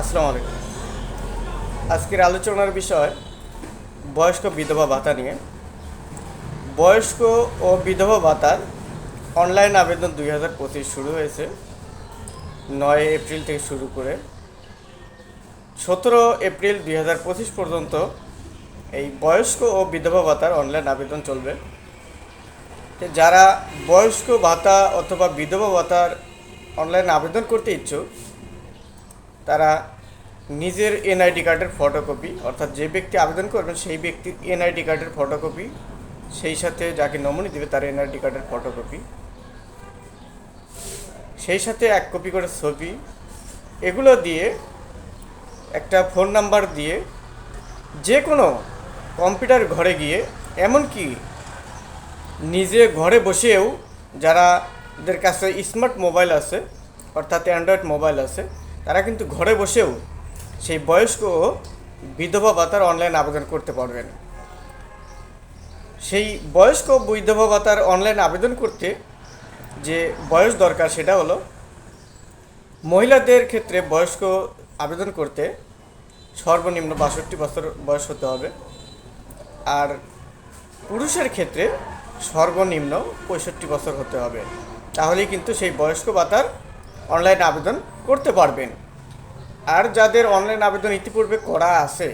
আসসালামু আলাইকুম। আজকের আলোচনার বিষয় বয়স্ক বিধবা ভাতা নিয়ে। বয়স্ক ও বিধবা ভাতার অনলাইন আবেদন দুই হাজার পঁচিশ শুরু হয়েছে নয় এপ্রিল থেকে শুরু করে সতেরো এপ্রিল দুই হাজার পঁচিশ পর্যন্ত এই বয়স্ক ও বিধবা ভাতার অনলাইন আবেদন চলবে। যারা বয়স্ক ভাতা অথবা বিধবা ভাতার অনলাইন আবেদন করতে ইচ্ছুক তারা নিজের এনআইডি কার্ডের ফটোকপি, অর্থাৎ যে ব্যক্তি আবেদন করবেন সেই ব্যক্তির এনআইডি কার্ডের ফটোকপি, সেই সাথে যাকে নমুনি দেবে তার এনআইডি কার্ডের ফটোকপি, সেই সাথে এক কপি করে ছবি, এগুলো দিয়ে একটা ফোন নাম্বার দিয়ে যে কোনো কম্পিউটার ঘরে গিয়ে, এমনকি নিজে ঘরে বসেও যারাদের কাছে স্মার্ট মোবাইল আছে, অর্থাৎ অ্যান্ড্রয়েড মোবাইল আছে তারা কিন্তু ঘরে বসেও সেই বয়স্ক বিধবা ভাতার অনলাইন আবেদন করতে পারবেন। সেই বয়স্ক বিধবা ভাতার অনলাইন আবেদন করতে যে বয়স দরকার সেটা হলো মহিলাদের ক্ষেত্রে বয়স্ক আবেদন করতে সর্বনিম্ন বাষট্টি বছর বয়স হতে হবে আর পুরুষের ক্ষেত্রে সর্বনিম্ন পঁয়ষট্টি বছর হতে হবে। তাহলেই কিন্তু সেই বয়স্ক ভাতার অনলাইন আবেদন করতে পারবেন। আর যাদের অনলাইন আবেদন ইতিপূর্বে করা আছে,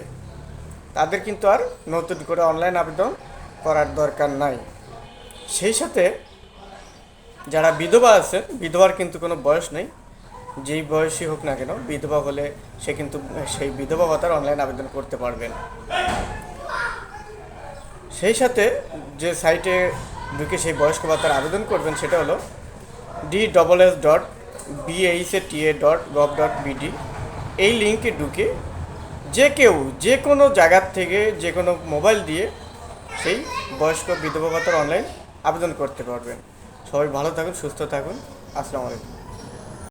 তাদের কিন্তু আর নতুন করে অনলাইন আবেদন করার দরকার নাই। সেই সাথে যারা বিধবা আছে বিধবার কিন্তু কোনো বয়স নেই। যেই বয়সই হোক না কেন, বিধবা হলে সে কিন্তু, সেই বিধবা ভাতার অনলাইন আবেদন করতে পারবেন। সেই সাথে যে সাইটে ঢুকে সেই বয়স্ক ভাতার আবেদন করবেন, সেটা হলো D double S dot B H A T A dot gov dot B D এই লিঙ্কে ঢুকে যে কেউ যে কোনো জায়গার থেকে যে কোনো মোবাইল দিয়ে সেই বয়স্ক বিধবা ভাতার অনলাইন আবেদন করতে পারবেন। সবাই ভালো থাকুন, সুস্থ থাকুন। আসসালামু আলাইকুম।